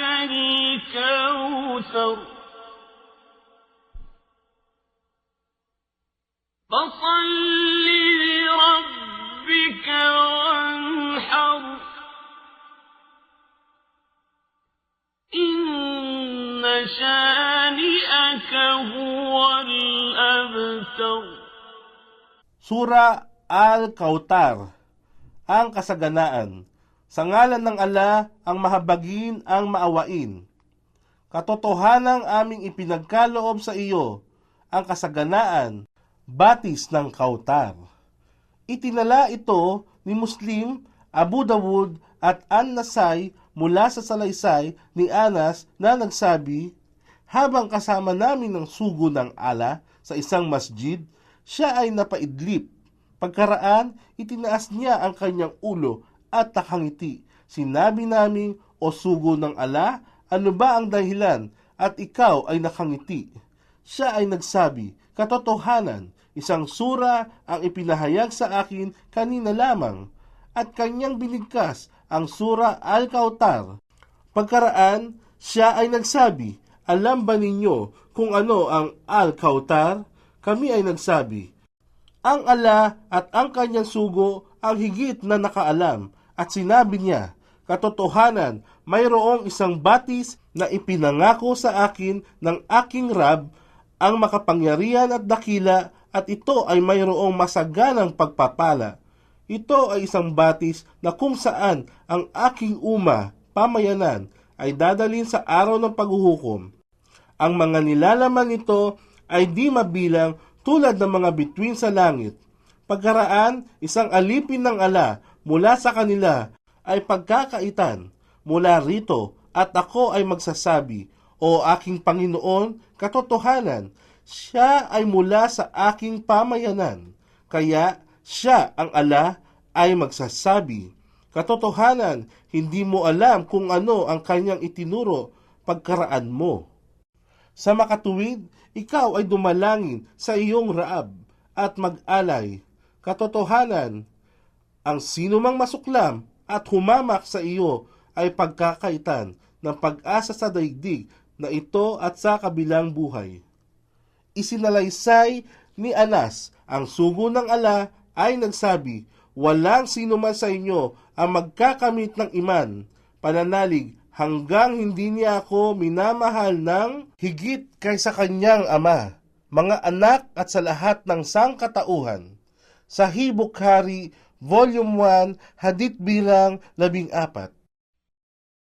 الكوثر فصل لربك وانحر. إن شانئك هو الأبتر. سورة Al-Kautar Ang Kasaganaan Sa ngalan ng ala, ang mahabagin, ang maawain. Katotohanang aming ipinagkaloob sa iyo, ang kasaganaan, batis ng kautar. Itinala ito ni Muslim, Abu Dawud at An-Nasai mula sa salaysay ni Anas na nagsabi, habang kasama namin ng sugo ng ala sa isang masjid, siya ay napaidlip. Pagkaraan, itinaas niya ang kanyang ulo at nakangiti. Sinabi namin, o sugo ng ala, ano ba ang dahilan at ikaw ay nakangiti? Siya ay nagsabi, katotohanan, isang sura ang ipinahayag sa akin kanina lamang at kanyang binigkas ang sura Al-Kautar. Pagkaraan, siya ay nagsabi, alam ba ninyo kung ano ang Al-Kautar? Kami ay nagsabi, ang ala at ang kanyang sugo ang higit na nakaalam at sinabi niya, Katotohanan, mayroong isang batis na ipinangako sa akin ng aking Rab ang makapangyarihan at dakila at ito ay mayroong masaganang pagpapala. Ito ay isang batis na kung saan ang aking uma, pamayanan, ay dadalin sa araw ng paghuhukom. Ang mga nilalaman nito ay di mabilang tulad ng mga bituin sa langit. Pagkaraan, isang alipin ng ala mula sa kanila ay pagkakaitan mula rito at ako ay magsasabi, O aking Panginoon, katotohanan, siya ay mula sa aking pamayanan. Kaya siya ang ala ay magsasabi, Katotohanan, hindi mo alam kung ano ang kanyang itinuro pagkaraan mo. Sa makatuwid, ikaw ay dumalangin sa iyong raab at mag-alay. Katotohanan, ang sino mang masuklam at humamak sa iyo ay pagkakaitan ng pag-asa sa daigdig na ito at sa kabilang buhay. Isinalaysay ni Anas, ang sugo ng ala ay nagsabi, Walang sino man sa inyo ang magkakamit ng iman, pananalig hanggang hindi niya ako minamahal ng higit kaysa kanyang ama, mga anak at sa lahat ng sangkatauhan. Sa Hibukhari, Volume 1, Hadith bilang 14.